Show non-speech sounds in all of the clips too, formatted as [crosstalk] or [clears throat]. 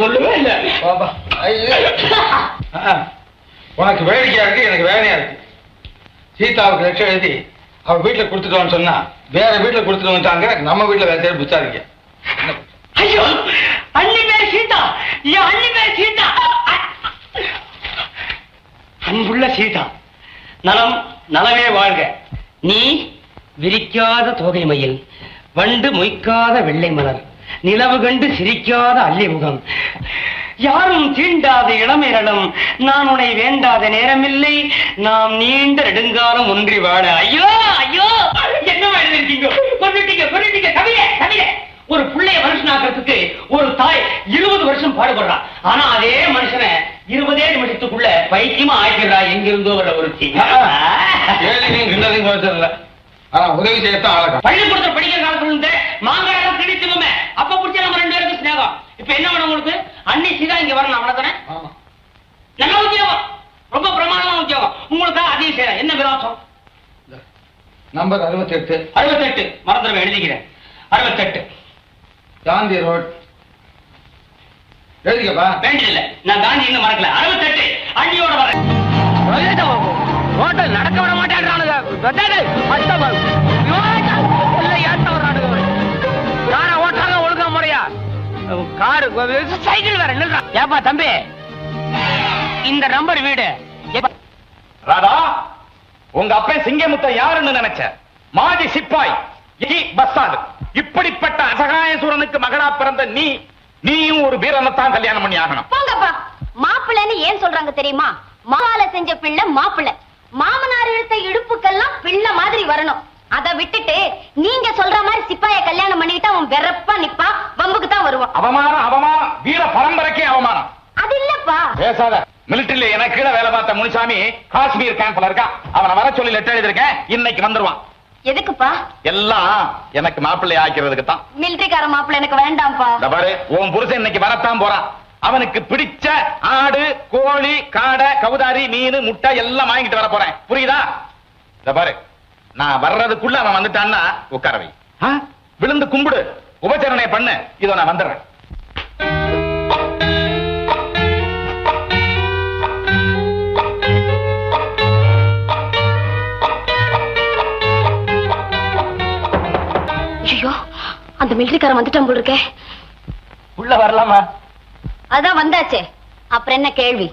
சொல்லவே இல்ல? உனக்கு வேடிக்கையா இருக்கு எனக்கு வேலையா இருக்கு. சீதாவுக்கு லட்சம் எழுதி அவ வீட்டுல கொடுத்துட்டோம்னு சொன்னா வேற வீட்டுல கொடுத்துட்டு வந்துட்டாங்க நம்ம வீட்டுல வேற தேடி புச்சாதீங்க. ஐயோ அண்ணி பேர் சீதா. என் அண்ணி பேர் சீதா. அன்புள்ள சீதா நலம் நலமே வாழ்க. நீ விரிக்காத தோகை மயில் வண்டு மொய்க்காத வெள்ளை மலர். நிலவு கண்டு சிரிக்காத அல்லி முகம் யாரும் தீண்டாத இளமையிடம் நான் உன்னை வேண்டாத நேரமில்லை. நாம் நீண்ட நெடுங்காலம் ஒன்றி வாழ. ஐயோ ஐயோ! என்ன எழுதிருக்கீங்க? கொண்டுட்டீங்க கொண்டுட்டீங்க கவிதை கவிதை ஒரு பிள்ளைய மனுஷனாக்குறதுக்கு ஒரு தாய் இருபது வருஷம் பாடுபடுறா. ஆனா அதே மனுஷனை இருபதே நிமிஷத்துக்குள்ள பைத்தியமா ஆக்கிடுறா எங்கிருந்தோ வர ஒரு ஆனா உதவி செய்யத்தான் பள்ளிக்கூடத்துல படிக்கிற காலத்துல இருந்து மாங்காய் எல்லாம் திணிச்சுமே அப்ப பிடிச்ச நம்ம ரெண்டு பேருக்கு ஸ்நேகம் இப்ப என்ன வேணும் உங்களுக்கு? அன்னி சீதா இங்க வரணும் அவ்வளவுதானே ஆமா. நல்ல உத்தியோகம். ரொம்ப பிரமாதமான உத்தியோகம். உங்களுக்கு அதையும் செய்யறேன் என்ன விலாசம் நம்பர் அறுபத்தி எட்டு அறுபத்தெட்டு மறந்துடுவேன் எழுதிக்கிறேன். அறுபத்தெட்டு. காந்தி ரோட். எழுதிக்கப்பா. வேண்டியதில்லை. நான் காந்தி இன்னும் மறக்கல. அறுபத்தெட்டு. அண்ணியோட வரேன் ஹோட்டல் நடக்க விட மாட்டேன்றானுங்க. காரு சைக்கிள் வேற நில்றா. ஏப்பா தம்பி? இந்த நம்பர் வீடு. ராதா உங்க அப்பன் சிங்கமுத்த யாருன்னு நினைச்ச? மாஜி சிப்பாய் இ பஸ்ஸாது. இப்படிப்பட்ட அசகாயசூரனுக்கு மகளா பிறந்த நீ நீயும் ஒரு வீரனைத்தான் கல்யாணம் பண்ணி ஆகணும். போங்கப்பா. மாப்பிள்ளைன்னு ஏன் சொல்றாங்க தெரியுமா? மாவால செஞ்ச பிள்ளை மாப்பிள்ளை. மாமனார் இழுத்த இடுப்புக்கெல்லாம் பிள்ளை மாதிரி வரணும். அத விட்டுட்டு நீங்க சொல்ற மாதிரி சிப்பாய கல்யாணம் பண்ணிட்டு அவன் வெறப்பா நிப்பான் வம்புக்கு தான் வருவான். அவமானம் அவமானம். வீர பரம்பரைக்கே அவமானம். அது இல்லப்பா. பேசாத. மிலிட்டரியில எனக்கு கீழே வேலை பார்த்த முனிசாமி காஷ்மீர் கேம்ப்ல இருக்கான் அவனை வர சொல்லி லெட்டர் எழுதிருக்கேன் இன்னைக்கு வந்துருவான். எதுக்குப்பா? எல்லாம் எனக்கு மாப்பிள்ளை ஆக்கிறதுக்கு தான். மிலிட்டரிக்கார மாப்பிள்ளை எனக்கு வேண்டாம்ப்பா. பாரு உன் புருஷன் இன்னைக்கு வரத்தான் போறான். அவனுக்கு பிடிச்ச ஆடு கோழி காடை கவுதாரி மீன் முட்டை எல்லாம் வாங்கிட்டு வர போறேன். புரியுதா? பாரு. நான் வர்றதுக்குள்ள அவன் வந்துட்டான்னா உட்கார வை. ஆ? விழுந்து கும்பிடு. உபச்சரணை பண்ணு. இதோ நான் வந்துடுறேன். ஐயோ அந்த மிலிட்டரிக்காரன் வந்துட்டான் போல் இருக்கே. உள்ள வரலாமா? அதான் வந்தாச்சே. அப்புறம் என்ன கேள்வி?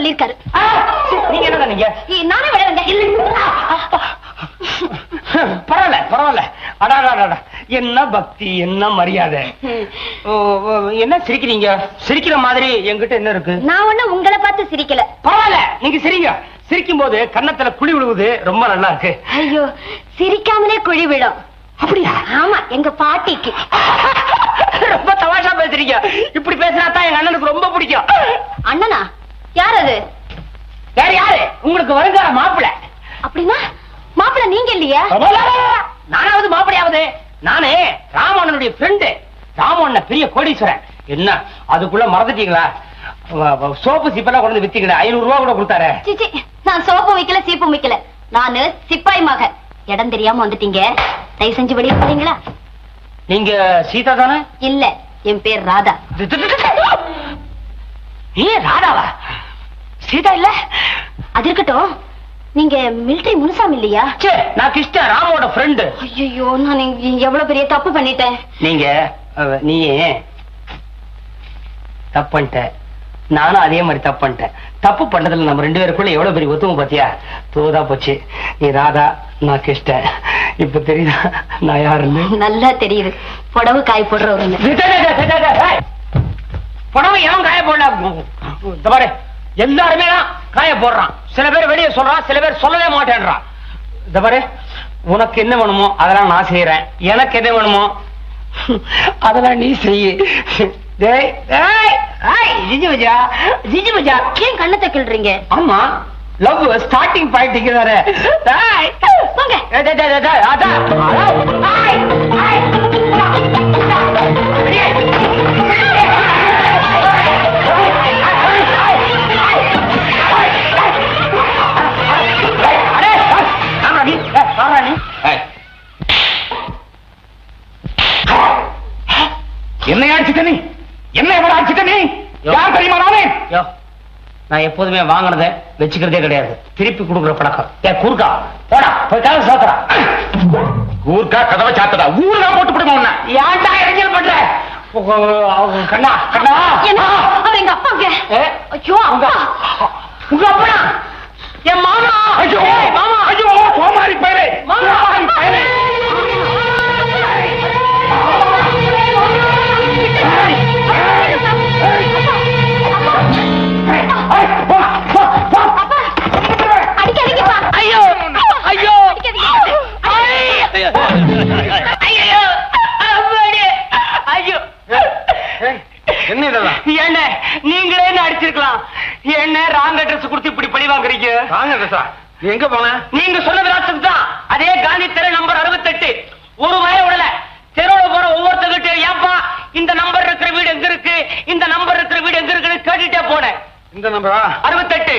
சொல்லிருக்காரு நீங்க என்ன நீங்க? நானே விடுறேங்க பரவாயில்ல பரவாயில்ல. அடாடா என்ன பக்தி என்ன மரியாதை. என்ன சிரிக்கிறீங்க? சிரிக்கிற மாதிரி என்கிட்ட என்ன இருக்கு? நான் ஒண்ணு உங்களை பார்த்து சிரிக்கல. பரவாயில்ல நீங்க சிரிங்க. சிரிக்கும் போது கன்னத்துல குழி விழுவுது ரொம்ப நல்லா இருக்கு. ஐயோ சிரிக்காமலே குழி விடும் அப்படியா? ஆமா எங்க பாட்டிக்கு. ரொம்ப தமாஷா பேசுறீங்க. இப்படி பேசினா தான் எங்க அண்ணனுக்கு ரொம்ப பிடிக்கும். அண்ணனா? யார் அது? வேற யாரு? உங்களுக்கு வருங்கால மாப்பிள்ளை அப்படின்னா மாப்பிள்ள நீங்க இல்லையா? நானாவது மாப்பிளையாவது. நானே ராமண்ணனுடைய ஃப்ரெண்டு ராமண்ண பெரிய கோடீஸ்வரன். என்ன அதுக்குள்ள மறந்துட்டீங்களா? சோப்பு சிப்பெல்லாம் கொண்டு வித்தீங்களா ஐநூறு ரூபா கூட கொடுத்தாரு. நான் சோப்பு வைக்கல சீப்பு வைக்கல. நானு சிப்பாய் மக இடம் தெரியாம வந்துட்டீங்க. தயவு செஞ்சு வெளியே போறீங்களா? நீங்க சீதா தானே? இல்ல என் பேர் ராதா. நீ ராதாவா? சீதா இல்ல? அது இருக்கட்டும். நீங்க மிலிட்டரி முனுசாமி இல்லையா? ச்சே, நான் கிருஷ்ணன் ராமோட ஃப்ரெண்டு ஐயோ நான் எவ்வளவு பெரிய தப்பு பண்ணிட்டேன். நீங்க அவ- நீ தப்பு பண்ணிட்ட? நானும் அதே மாதிரி தப்பு பண்ணிட்டேன். தப்பு பண்றதுல நம்ம ரெண்டு பேருக்குள்ள எவ்வளவு பெரிய ஒத்துமை பாத்தியா? தோதா போச்சு. நீ ராதா நான் கிருஷ்ணன் இப்ப தெரியுதா நான் யாருன்னு? நல்லா தெரியுது. புடவு காய் போடுறவருங்க புடவை எவன் காய போடல? பாரு எல்லாருமே தான் காய போடுறான். சில பேர் வெளியே சொல்றான் சில பேர் சொல்லவே மாட்டேன்றான் இந்த பாரு உனக்கு என்ன வேணுமோ அதெல்லாம் நான் செய்யறேன் எனக்கு என்ன வேணுமோ அதெல்லாம் நீ செய்ய ஏன் கண்ணத்தை கிள்றீங்க? ஆமா லவ் ஸ்டார்டிங் பாயிண்ட் இங்க தானே என்ன இவரா சிக்கனி யார் தெரியுமா நானே? நான் எப்போதுமே வாங்கினத வச்சுக்கிறதே கிடையாது. திருப்பி கொடுக்குற பழக்கம். ஏ குறுக்கா போடா போய் கதை சாத்துறா ஊர்க்கா கதவை சாத்தடா. ஊருக்கா போட்டு விடுங்க உன்ன. ஏன்டா இடைஞ்சல் பண்ற? கண்ணா கண்ணா. என்ன? அவர் எங்க அப்பாங்க ஏ, ஐயோ அப்பா. உங்க அப்பனா? என் மாமா. ஐயோ. மாமா. ஐயோ சோமாரி பயலே. மாமா சோமாரி பயலே. என்ன இதெல்லாம்? என்ன நீங்களே என்ன அடிச்சிருக்கலாம்? என்ன ராங் அட்ரஸ் கொடுத்து இப்படி பழி வாங்குறீங்க? எங்க போன? நீங்க சொன்ன விலாசத்துக்கு தான். அதே காந்தி தெரு நம்பர் அறுபத்தெட்டு. ஒரு வய விடல. தெருவுல போற ஒவ்வொருத்தர்கிட்ட ஏப்பா இந்த நம்பர் இருக்கிற வீடு எங்க இருக்கு? இந்த நம்பர் இருக்கிற வீடு எங்க இருக்குன்னு கேட்டுட்டே போனேன். இந்த நம்பரா? அறுபத்தெட்டு.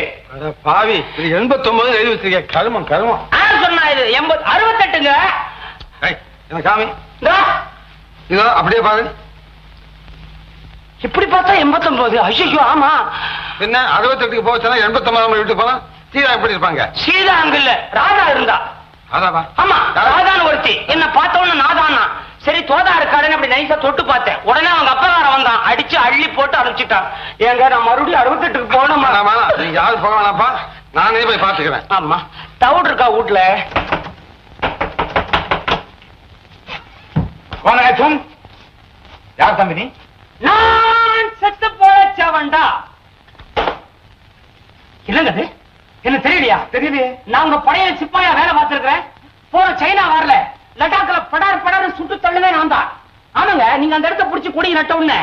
பாவி இது எண்பத்தொன்பது எழுதி வச்சிருக்க. கருமம் கருமம். சொன்னா இது? எண்பது அறுபத்தெட்டுங்க? என்ன இதோ அப்படியே பாரு. இப்படி பார்த்தா எண்பத்தொன்பது. ஐயோ ஆமா. என்ன அறுபத்தெட்டுக்கு போச்சுன்னா எண்பத்தொன்பதாம் வீட்டு போனா சீரா எப்படி இருப்பாங்க? சீதா அங்க இல்ல ராதா இருந்தா. அதாவா ஆமா? ராதான் ஒருத்தி. என்ன பார்த்த உடனே நாதான்னா. சரி தோதா இருக்காருன்னு அப்படி நைஸா தொட்டு பார்த்தேன். உடனே அவங்க அப்பகாரன் வந்தான். அடிச்சு அள்ளி போட்டு அனுப்பிச்சிட்டான் ஏங்க நான் மறுபடியும் அறுபத்தெட்டுக்கு. நீங்க யாரும் போக வேணாப்பா நானே போய் பாத்துக்கிறேன் ஆமா. தவிடு இருக்கா வீட்டுல வாங்க யார் தம்பி நீ நான் செத்து போச்சவன்டா என்னங்க அது என்ன தெரியலையா? தெரியலையே. நான் உங்க பழைய சிப்பாயா வேலை பார்த்திருக்கிறேன். போற சைனா வரல. லடாக்ல படார் படார் சுட்டு தள்ளுவே நான் தான் ஆமாங்க நீங்க அந்த இடத்த புடிச்சு கொடி நட்ட உடனே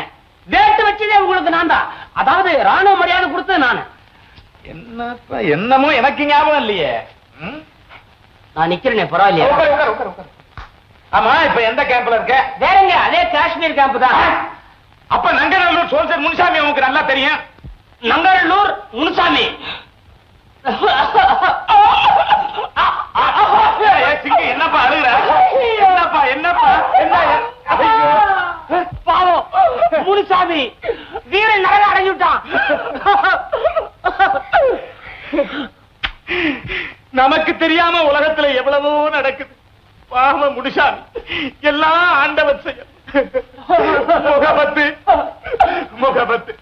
வேட்டு வச்சதே உங்களுக்கு நான் தான் அதாவது ராணுவ மரியாதை கொடுத்தது நான். என்னமோ எனக்கு ஞாபகம் இல்லையே? நான் நிக்கிறேனே பரவாயில்லையா? ஆமா இப்ப எந்த கேம்ப்ல இருக்க? வேறங்க அதே காஷ்மீர் கேம்ப் தான். அப்ப நங்கநல்லூர் சோல்சர் முனிசாமி உனக்கு நல்லா தெரியும். நங்கநல்லூர் முனுசாமி. என்னப்பா அழுகுற? என்னப்பா என்னப்பா? என்ன. பாவம். முனுசாமி வீரன் நரக அடைஞ்சுட்டான். நமக்கு தெரியாம உலகத்துல எவ்வளவோ நடக்குது. பாவ முடிசாமி எல்லாம் ஆண்டவர் செயல் முகபத்து முகபத்து.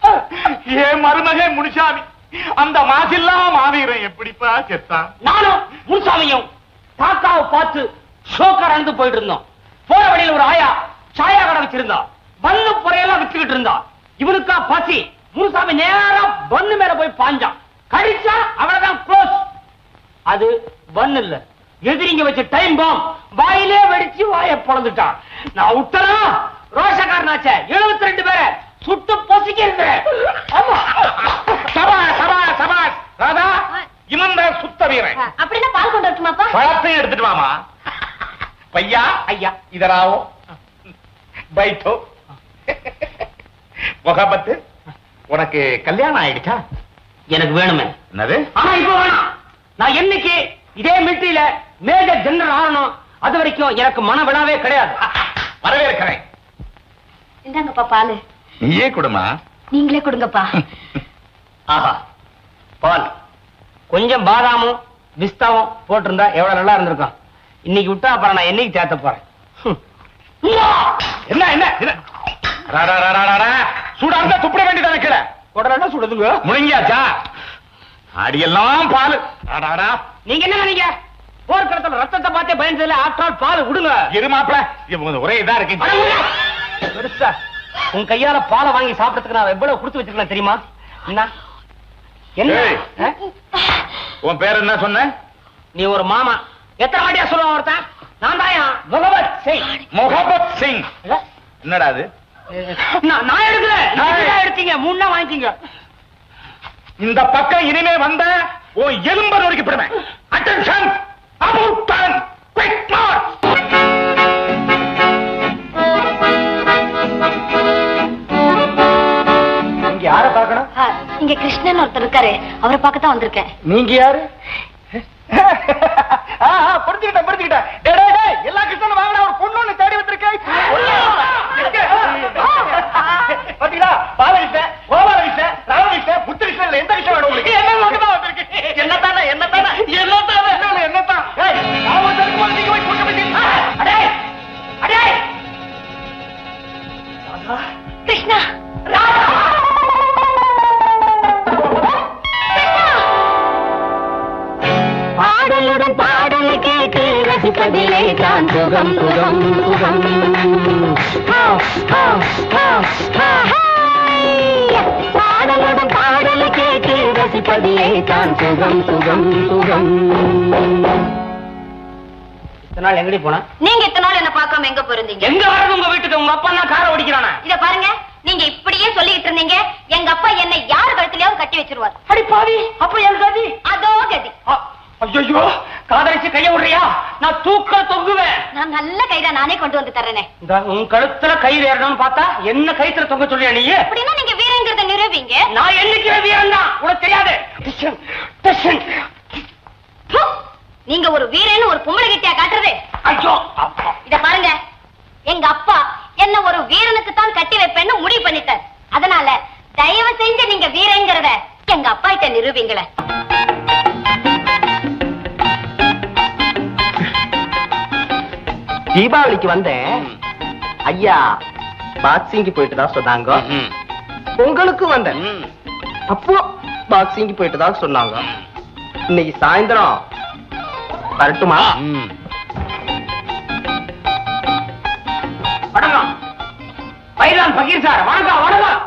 ஏன் மருமகே முடிச்சாமி அந்த மாசில்லாம் மாவீரன் எப்படிப்பா செத்தான்? நானும் முனுசாமியும் தாத்தாவை பார்த்து ஷோக்கர் அழுந்து போயிட்டு இருந்தோம். போற வழியில் ஒரு ஆயா சாயா கடை வச்சிருந்தா. பண்ணு புறையெல்லாம் வித்துக்கிட்டு இருந்தா. இவனுக்கா பசி. முனுசாமி நேரா பண்ணு மேல போய் பாஞ்சான் கடிச்சா அவ்வளவுதான் க்ளோஸ் அது பண்ணு இல்லை. எதிரிங்க வச்ச டைம் பாம் வாயிலே வெடிச்சு வாய பொழந்துட்டான். நான் விட்டனா ரோஷக்காரனாச்சே. எழுபத்தி ரெண்டு பேரை சுட்டு ஆமா. சபா சபா சபா ராதா இவன் தான் சுத்த வீரன். அப்படின்னா பால் கொண்டு வரட்டுமாப்பா? பழத்தையும் எடுத்துட்டு வாமா. பையா? ஐயா. இதராவோ பைட்டோ முகபத்து உனக்கு கல்யாணம் ஆயிடுச்சா? எனக்கு வேணுமே. என்னது? ஆனா இப்ப வேணாம். நான் என்னைக்கு இதே மிலிட்டரியில மேஜர் ஜெனரல் ஆகணும். அது வரைக்கும் எனக்கு மன விழாவே கிடையாது. வரவேற்கிறேன். இந்தாங்கப்பா பாலு நீயே கொடுமா. நீங்களே கொடுங்கப்பா. [laughs] ஆஹா பால். கொஞ்சம் பாதாமும் பிஸ்தாவும் போட்டிருந்தா எவ்வளவு நல்லா இருந்திருக்கும். இன்னைக்கு விட்டா அப்புறம் நான் என்னைக்கு தேத்த போறேன். என்ன என்ன என்ன? ரா, ரா, ரா, ரா, ரா, ரா. சூடா இருந்தா துப்பிட வேண்டியதானே கீழே? உடனே சுடுதுங்க. முழுங்கியாச்சா? அடியெல்லாம் பால். நீங்க என்ன நினைக்க போர்க்களத்துல ரத்தத்தை பார்த்தே பயந்ததுல ஆற்றால் பால் விடுங்க. இரு மாப்பிள இவங்க ஒரே இதா இருக்கு. பெருசா உன் கையால பாலை வாங்கி சாப்பிடறதுக்கு நான் எவ்வளவு கொடுத்து வச்சிருக்கேன் தெரியுமா? என்ன? உன் பேர் என்ன சொன்ன? நீ ஒரு மாமா. எத்தனை வாட்டியா சொல்லுவான் ஒருத்தன் நான் தாயா? பகவத் சிங் முகபத் சிங் என்னடா அது? நான் எடுக்கல. எடுத்தீங்க. மூணா வாங்கிக்கீங்க. இந்த பக்கம் இனிமே வந்த உன் எலும்ப நொறுக்கி விடுவேன் attention about turn quick march இங்க யார பார்க்கணும்? ஆ, இங்க கிருஷ்ணன் ஒருத்தர் இருக்காரு. அவரை பார்க்க தான் வந்திருக்கேன். நீங்க யாரு? ஆ, ஆ, புரிஞ்சுக்கிட்டேன் புரிஞ்சுக்கிட்டேன். டேய், டேய், டேய், எல்லா கிருஷ்ணனும் வாங்கின ஒரு பொண்ணு ஒண்ணு தேடி வந்திருக்கேன். பாத்தீங்களா? பாலகிருஷ்ணன் கோபாலகிருஷ்ணன் ராமகிருஷ்ணன் எந்த கிருஷ்ணன் ரசிப்பதிலே தான் சுகம் சுகம் சுகம். பாடலுடன் பாடல் கேட்டு ரசிப்பதிலே தான் சுகம் சுகம் சுகம். இத்தனை நாள் எங்கடி போனா? நீங்க இத்தனை நாள் என்ன பார்க்காம எங்க போயிருந்தீங்க? எங்க வர்றது உங்க வீட்டுக்கு? உங்க அப்பா தான் காரை ஓடிக்கிறானா? இத பாருங்க. நீங்க இப்படியே சொல்லிட்டு இருந்தீங்க. எங்க அப்பா என்னை யார் கழுத்துலயாவது கட்டி வச்சிருவார். அடி பாவி. அப்ப என் கதி? அதோ கதி. ஐயோ காதலிச்சு கைய விடுறியா? நான் தூக்க தொங்குவேன். நான் நல்ல கைதான் நானே கொண்டு வந்து தர்றேனே. இந்த உன் கழுத்துல கயிறு ஏறணும்னு பார்த்தா என்ன கயித்துல தொங்க சொல்றியா நீ? அப்படின்னா நீங்க வீரங்கிறத நிரூபிங்க. நான் என்னைக்கு வீரன் தான் உனக்கு தெரியாது! நீங்க ஒரு வீரன்னு ஒரு பொம்பளை கிட்டியா காட்டுறது? ஐயோ அப்பா. இத பாருங்க. எங்க அப்பா என்ன ஒரு வீரனுக்கு தான் கட்டி வைப்பேன்னு முடிவு பண்ணிட்டார். அதனால தயவு செஞ்சு நீங்க வீரங்கிறத எங்க அப்பா கிட்ட நிரூபிங்களேன். தீபாவளிக்கு வந்தேன். ஐயா பாக்ஸிங்க்கு போயிட்டு தான் சொன்னாங்க. பொங்கலுக்கு வந்தேன். அப்போ பாக்ஸிங்க்கு போயிட்டு தான் சொன்னாங்க. இன்னைக்கு சாயந்தரம். வரட்டுமா? வணக்கம். பைலான் பகீர் சார் வணக்கம் வணக்கம்.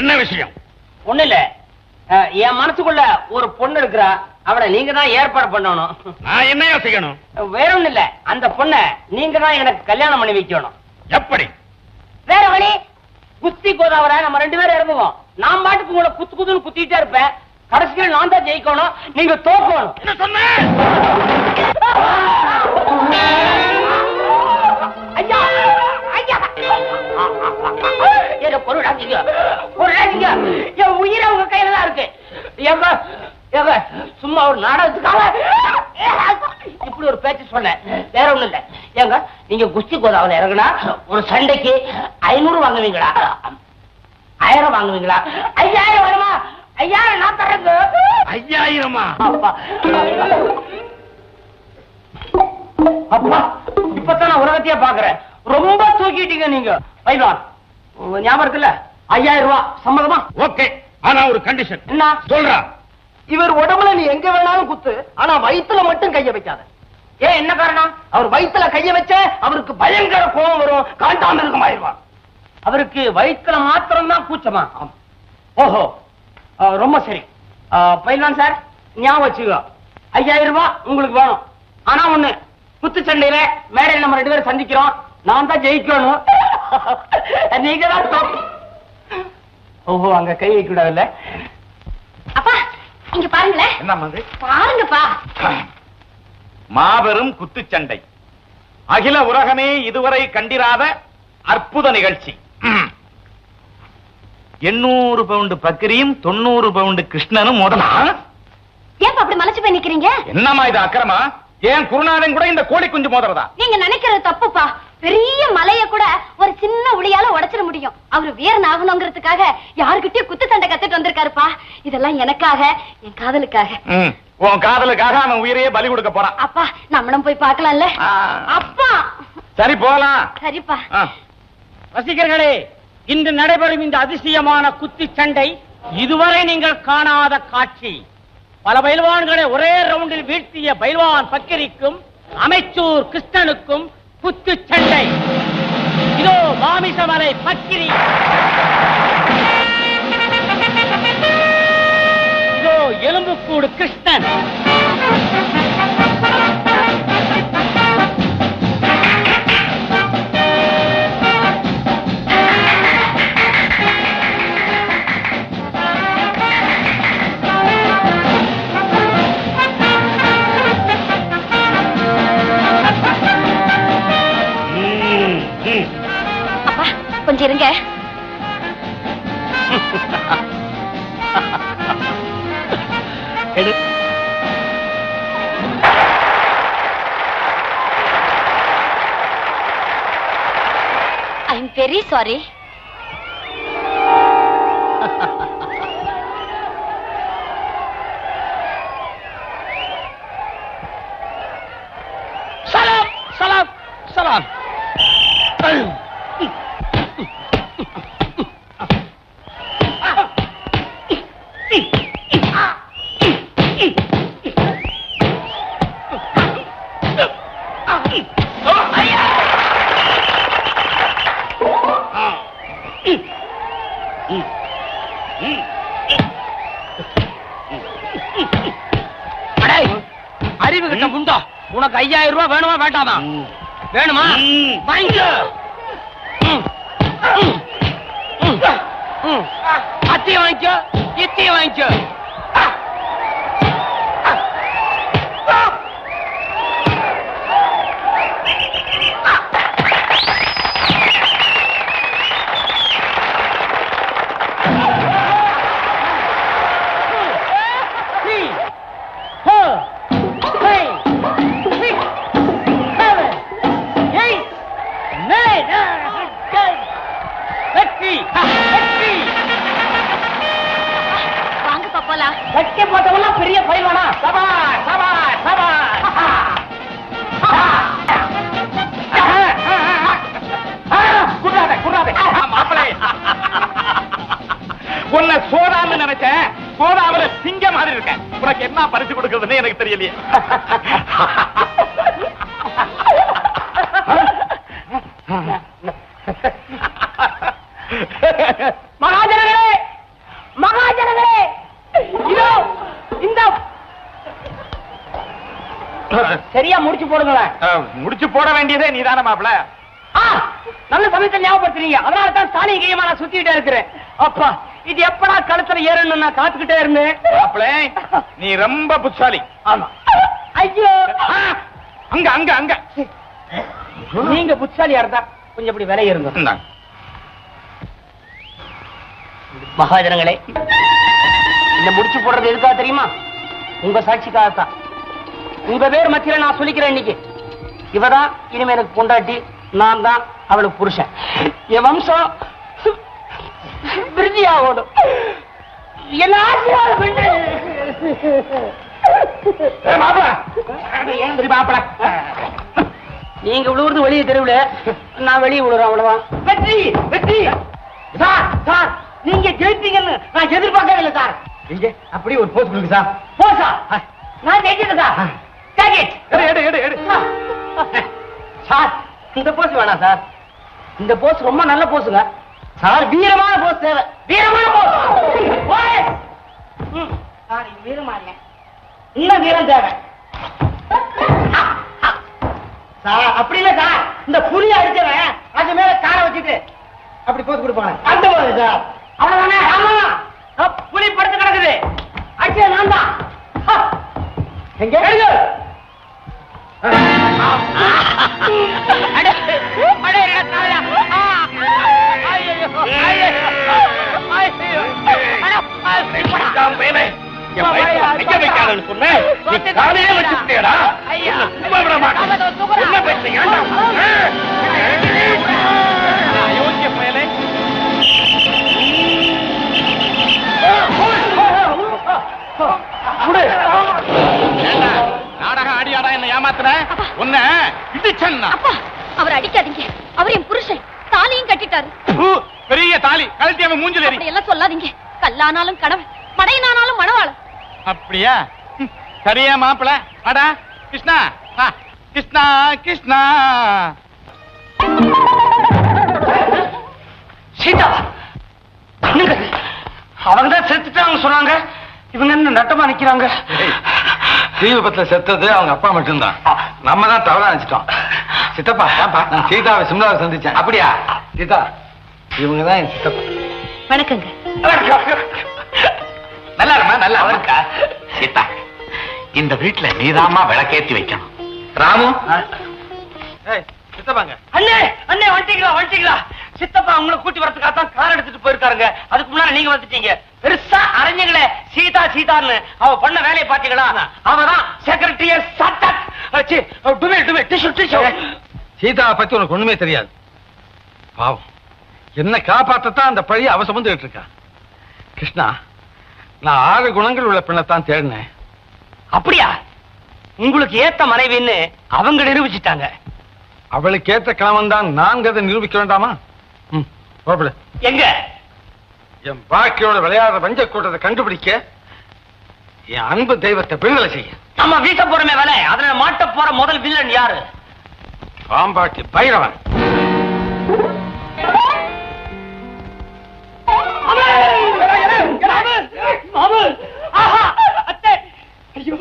என்ன விஷயம்? ஒண்ணு இல்ல. என் மனசுக்குள்ள ஒரு பொண்ணு இருக்கிறா. அவளை நீங்க தான் ஏற்பாடு பண்ணணும். நான் என்னையா செய்யணும் வேற ஒண்ணு இல்ல அந்த பொண்ண நீங்க தான் எனக்கு கல்யாணம் பண்ணி வைக்கணும். எப்படி? வேற வழி? குஸ்தி கோதாவரை நம்ம ரெண்டு பேரும் இறங்குவோம். நான் பாட்டுக்கு உங்களை குத்து குத்துன்னு குத்திட்டே இருப்பேன். கடைசியில் நான் தான் ஜெயிக்கணும். நீங்க தோக்கணும். என்ன சொன்ன? நீங்க குஸ்தி கோதாவில் இறங்குனா ஒரு சண்டைக்கு ஐநூறு வாங்குவீங்களா? ஆயிரம் வாங்குவீங்களா? ஐயாயிரம் வருமா ஐயாயிரம் நான் தரேங்க ஐயாயிரமா? அப்பா. இப்பதான் நான் உலகத்தையே பாக்குறேன் ரொம்ப தூக்கிட்டீங்க நீங்க. உங்க ஞாபகம் இருக்குல்ல? ஐயாயிரம் ரூபாய் சம்மதமா? ஓகே ஆனா ஒரு கண்டிஷன் என்ன? சொல்றா. இவர் உடம்புல நீ எங்க வேணாலும் குத்து ஆனா வயித்துல மட்டும் கைய வைக்காத. ஏன் என்ன காரணம்? அவர் வயித்துல கைய வச்ச அவருக்கு பயங்கர கோபம் வரும் காண்டாமிருகம் ஆயிடுவார் அவருக்கு வயிற்றுல மாத்திரம் தான் கூச்சமா ஓஹோ. ஆ, ரொம்ப சரி. ஆ, பைலான் சார் ஞாபகம் வச்சுக்கோ. ஐயாயிரம் ரூபாய் உங்களுக்கு வேணும். ஆனா ஒண்ணு குத்து சண்டையில மேடையில் நம்ம ரெண்டு பேரும் சந்திக்கிறோம். நான் தான் ஜெயிக்கணும். [laughs] நீங்க தான் ஓஹோ அங்க கை வைக்க கூடாதுல்ல. அப்பா இங்க பாருங்களேன். என்ன வந்து பாருங்கப்பா. மாபெரும் குத்துச்சண்டை. அகில உலகமே இதுவரை கண்டிராத அற்புத நிகழ்ச்சி. [clears throat] எண்ணூறு பவுண்டு பக்கிரியும் தொண்ணூறு பவுண்டு கிருஷ்ணனும் மோதனா ஏன் அப்படி மலைச்சு போய் நிக்கிறீங்க? என்னம்மா இது அக்கிரமா? ஏன் குருநாதன் கூட இந்த கோழி குஞ்சு மோதுறதா? நீங்க நினைக்கிறது தப்புப்பா. பெரிய மலைய கூட ஒரு சின்ன உளியால உடைச்சிட முடியும். அவரு வீரன் ஆகணுங்கிறதுக்காக யாருகிட்டயும் குத்து சண்டை கத்துட்டு வந்திருக்காருப்பா. இதெல்லாம் எனக்காக என் காதலுக்காக. உன் காதலுக்காக அவன் உயிரையே பலி கொடுக்க போறான். அப்பா நம்மளும் போய் பார்க்கலாம்ல. அப்பா! சரி போலாம். சரிப்பா. ரசிகர்களே இன்று நடைபெறும் இந்த அதிசயமான குத்தி சண்டை இதுவரை நீங்கள் காணாத காட்சி. பல பயில்வான்களை ஒரே ரவுண்டில் வீழ்த்திய பயில்வான் பக்கிரிக்கும் அமைச்சூர் கிருஷ்ணனுக்கும் குத்து சண்டை. இதோ மாமிசமலை பக்கிரி. எலும்புக்கூடு கிருஷ்ணன். கொஞ்சம் இருங்க. sorry. ஐயாயிரம் ரூபாய் வேணுமா வேண்டாமா? வேணுமா? வாங்கிக்கோ. ம். அத்தையும் வாங்கிக்கோ இத்தையும் வாங்கிக்கோ. தெரியலையே. மகாஜனங்களே! மகாஜனங்களே! இதோ இந்த சரியா முடிச்சு போடுங்களேன். முடிச்சு போட வேண்டியதே நீதான மாப்பிள. நல்ல சமயத்தை ஞாபகப்படுத்துறீங்க. அதனால தான் சாணி கையமா நான் சுத்திட்டே இருக்கிறேன். அப்பா இது எப்படா கழுத்துல ஏறணும் நான் காத்துக்கிட்டே இருந்தேன்? நீ ரொம்ப புத்தாலி ஆமா. ஐயோ! அங்க அங்க அங்க. நீங்க புத்தாலியா இருந்தா கொஞ்சம் இப்படி விலை இருங்க. மகாஜனங்களே இந்த முடிச்சு போடுறது எதுக்காக தெரியுமா? உங்க சாட்சிக்காகத்தான். உங்க பேர் மத்தியில நான் சொல்லிக்கிறேன் இன்னைக்கு. இவதான் இனிமே எனக்கு பொண்டாட்டி நான் தான் அவளுக்கு புருஷன். என் வம்சம் விருதி ஆகணும் என்ன ஆசீர்வாதம் பண்ணு. ஏய், மாப்பிள. ஏன் தெரியுமா மாப்பிள? நீங்க விழுவுறது வெளியே தெருவுல. நான் வெளியே விழுறேன் அவ்வளவுதான். வெற்றி வெற்றி. சார் சார் நீங்க ஜெயிப்பீங்கன்னு நான் எதிர்பார்க்கவே இல்லை சார். இங்க அப்படியே ஒரு போஸ்ட் கொடுங்க சார். போசா நான் ஜெயிச்சிட்டேன் சார். எடு எடு எடு சார் இந்த போஸ் வேணாம் சார். இந்த போஸ் ரொம்ப நல்ல போஸுங்க சார் வீரமான போஸ் தேவை. வீரமான போஸ். சார் இது வீரமா இல்லை இன்னும் வீரம் தேவை. சார் அப்படி இல்ல சார். இந்த புலி அடிச்சவன் அது மேல காரை வச்சுட்டு அப்படி போஸ்ட் கொடுப்பாங்க அந்த மாதிரி சார். அவ்வளவுதானே? ஆமா புலி படுத்து கிடக்குது. அடிச்சது நான் தான். எங்க? அட, அட, என் வைக்காதன்னு. நீ காலையே சும்மா விட மாட்டேன். என்ன பேசுறீங்க? ஏண்டா? அயோக்கிய பயலே. ஏண்டா, நாடகம் ஆடியாடா என்ன ஏமாத்துற? உன்னை இடிச்சன்னா? அவர் அடிக்காதீங்க. அவர் என் புருஷன். தாலியும் கட்டிட்டாரு. பெரிய தாலி. கழட்டி அவன் மூஞ்சில எல்லாம் சொல்லாதீங்க. கல்லானாலும் கணவன் மடையனானாலும் மணவாளன். அப்படியா? சரியா மாப்பிள? அடா கிருஷ்ணா. ஆ, கிருஷ்ணா கிருஷ்ணா. சீதா? அவங்க தான் செத்துட்டாங்க சொன்னாங்க. இவங்க என்ன நட்டமா நிக்கிறாங்க? தீ விபத்துல செத்தது அவங்க அப்பா மட்டும்தான். நம்ம தான் தவறா நினைச்சிட்டோம் சித்தப்பா நான் சீதாவை சிம்லாவை சந்திச்சேன். அப்படியா? சீதா இவங்க தான் என் சித்தப்பா. வணக்கங்க. நல்லா இருமா நல்லா இருக்கா சீதா இந்த வீட்டுல நீதாமா விளக்கேத்தி வைக்கணும். ராமு? ஏய் சித்தப்பாங்க. அண்ணே அண்ணே வந்துட்டீங்களா வந்துட்டீங்களா? சித்தப்பா உங்களை கூட்டி வரதுக்காக தான் கார் எடுத்துட்டு போயிருக்காருங்க. அதுக்கு முன்னாடி நீங்க வந்துட்டீங்க. பெருசா அரைஞ்சங்களே சீதா சீதான்னு. அவ பண்ண வேலையை பாத்தீங்களா அவதான் செக்ரட்டரிய சட்டக் டுமே டுமே டிஷு டிஷு சீதாவை பத்தி உனக்கு ஒண்ணுமே தெரியாது. பாவம். என்ன காப்பாத்தத்தான் அந்த பழிய அவ சுமந்துகிட்டு இருக்கா. கிருஷ்ணா நான் ஆறு குணங்கள் உள்ள பெண்ணைத்தான் தேடினேன். அப்படியா? உங்களுக்கு ஏத்த மனைவின்னு அவங்க நிரூபிச்சிட்டாங்க. அவளுக்கு ஏத்த கணவன் தான் நான்கு நிரூபிக்க வேண்டாமா? ம். புறப்படு எங்க? என் பாக்கியோட விளையாடுற வஞ்ச கூட்டத்தை கண்டுபிடிக்க என் அன்பு தெய்வத்தை விடுதலை செய்ய. நம்ம வீச போறமே வேலை. அதுல மாட்ட போற முதல் வில்லன் யாரு? பாம்பாட்டி பைரவன். ஐயோ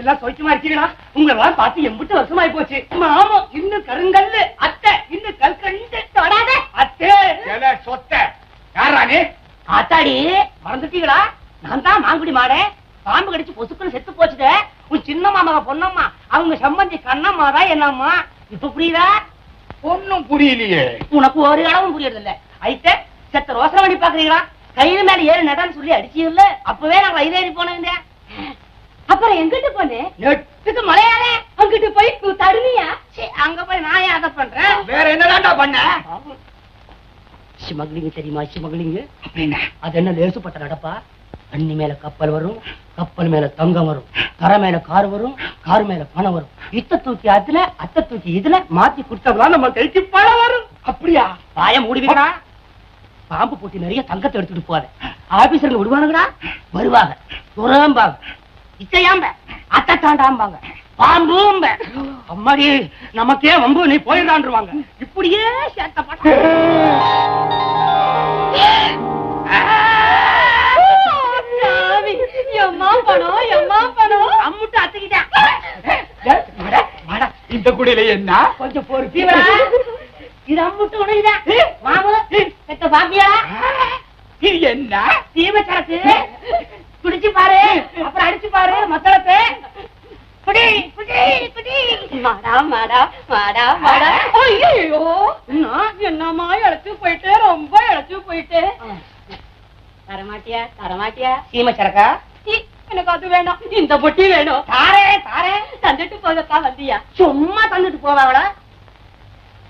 எல்லாம் சௌக்கியமா இருக்கீங்களா? உங்களை பார்த்து எம்பிட்டு வருஷமாயி போச்சு. மாமா இன்னும் கருங்கல்லு. அத்தை இன்னும் கல்கண்டு தொடாத. அத்தை! சொத்த! யாரானே ஆத்தாடி மறந்துட்டீங்களா? நான் தான் மாங்குடி மாடே. பாம்பு கடிச்சு பொசுக்குன்னு செத்து போச்சுதே. உன் சின்ன மாமாவ பொண்ணம்மா அவங்க சம்பந்தி கண்ணம்மா தான் என்னம்மா? இப்ப புரியுதா? ஒன்னும் புரியலையே. உனக்கு ஒரு இடமும் புரியறது இல்ல ஐத்த செத்த ரோசனை பண்ணி பாக்குறீங்களா கையில மேல ஏறு நடான்னு சொல்லி அடிச்சீங்கல்ல அப்பவே நான் வயது ஏறி போனேன் அப்புறம் எங்கிட்டு போனே? நெட்டுக்கு மலையாளே அங்கிட்டு போய் சீ, அங்க போய் நான் அதை பண்றேன்? வேற என்னடாண்டா பண்ண? சிமக்லிங்க தெரியுமா சிமக்லிங்க? அப்படின்னா அது என்ன லேசுப்பட்ட நடப்பா? தண்ணி மேல கப்பல் வரும் கப்பல் மேல தங்கம் வரும் கரை மேல கார் வரும் கார் மேல பணம் வரும். இத்த தூக்கி அதுல அத்தை தூக்கி இதுல மாத்தி கொடுத்தோம்னா நம்ம கைக்கு பணம் வரும். அப்படியா? பாய மூடிவிடா பாம்பு போட்டி நிறைய தங்கத்தை எடுத்துட்டு போவாத ஆபீசருங்க விடுவானுங்கடா. வருவாங்க. துறம்பாங்க இச்சையாம்ப. அத்தை தாண்டாம்பாங்க பாம்பும்ப. அம்மாடி நமக்கே வம்பு நீ போயிடான்ருவாங்க இப்படியே சேர்த்த எம்மா பணம் எம்மா பணம் அம்முட்டு அத்துக்கிட்டேன். இந்த குடியில என்ன? கொஞ்சம் பொறுப்பி இது. அம்முட்டு உனக்குதான் மாமு பெத்த பாப்பியா? இது என்ன? குடிச்சு பாரு. அப்புறம் அடிச்சு பாரு மக்களுக்கு குடி குடி குடி. மாடா மாடா மாடா மாடா. ஐயோ என்னம்மா இழைச்சு போயிட்டு ரொம்ப இழைச்சு போயிட்டு. தரமாட்டியா தரமாட்டியா? சீம சரக்கா ஈ, எனக்கு அது வேணாம். இந்த பொட்டி வேணும். தாரே தாரே. தந்துட்டு போகத்தான் வந்தியா. சும்மா தந்துட்டு போவாங்களா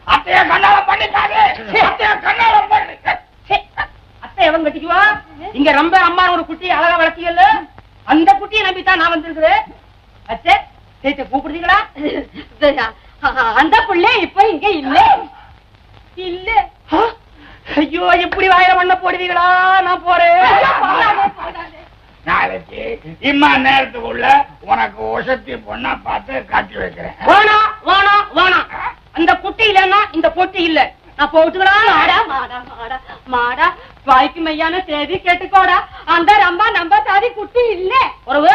அத்தைய கண்ணால பண்ணிட்டாரு அத்தைய கண்ணால பண்ணி. அத்தை எவன் கட்டிக்குவா? இங்க ரொம்ப அம்மா ஒரு குட்டி அழகா வளர்த்தீங்கல்ல? அந்த குட்டியை நம்பித்தான் நான் வந்திருக்கிறேன். அச்சே சேச்ச கூப்பிடுறீங்களா? அந்த புள்ள இப்ப இங்க இல்ல. இல்ல? ஐயோ எப்படி வாயில மண்ண போடுவீங்களா? நான் போறேன். நாளைக்கு இம்மா நேரத்துக்குள்ள உனக்கு ஒசத்தி பொண்ணா பார்த்து காட்டி வைக்கிறேன். வேணாம் வேணாம் வேணாம் அந்த குட்டி இல்லன்னா இந்த பொட்டி இல்ல. நான் போட்டுக்கிறா மாடா மாடா மாடா மாடா. வாய்க்கு மையான தேதி கேட்டுக்கோடா. அந்த ரம்பா நம்ம தாதி குட்டி இல்ல. உறவு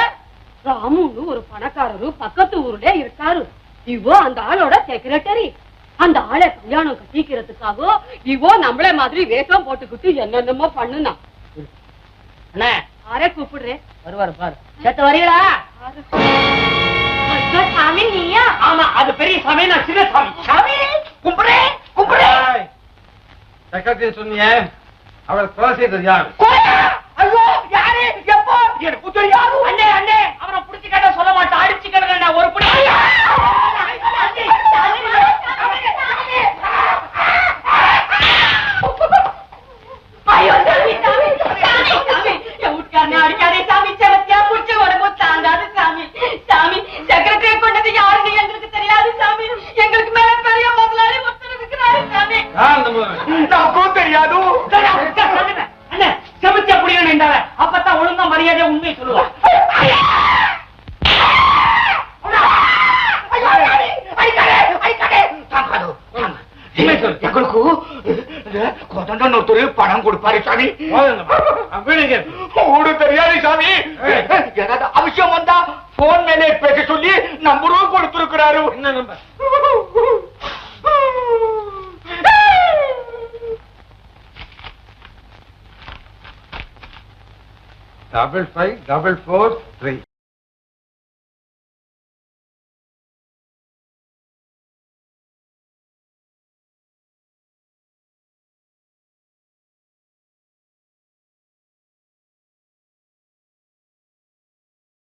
ராமுன்னு ஒரு பணக்காரரு பக்கத்து ஊர்ல இருக்காரு. இவோ அந்த ஆளோட செக்ரட்டரி அந்த ஆளை கல்யாணம் கட்டிக்கிறதுக்காக இவோ நம்மள மாதிரி வேஷம் போட்டுக்கிட்டு என்னென்னமோ பண்ணுனா. அண்ணா. யாரை கூப்பிடுறேன் வருவாரு பாரு. செத்த வரீங்களா? சாமி நீயா? ஆமா அது பெரிய சாமி நான் சின்ன சாமி. சாமி? கும்பிடு கும்பிடு. செக்ரட்டரி சொன்னியே அவள் கொலை செய்தது யார்? ஐயோ யாரு? எப்போ? எனக்கு தெரியாது அண்ணே அண்ணே. அவனை புடிச்சு கேட்டா சொல்ல மாட்டான் அடிச்சு கேட்டா ஒரு புடி. சாமி சாமி சாமி சாமி. சாமி உடம்பு தாங்காது சாமி. சாமி யாருன்னு எங்களுக்கு தெரியாது சாமி. எங்களுக்கு மேல பெரிய முதலாளி ஒருத்தர் இருக்கிறாரு சாமி. தெரியாது. என்றால அப்பதான் ஒழுங்கா மரியாதை உண்மை சொல்லுவா. எங்களுக்கு கொதண்டன் ஒருத்தர் பணம் கொடுப்பாரு சாமி. வீடுங்க. தெரியாது சாமி. ஏதாவது அவசியம் வந்தா போன் மேலே பேச சொல்லி நம்பரும் கொடுத்திருக்கிறாரு. என்ன number? Double five double four three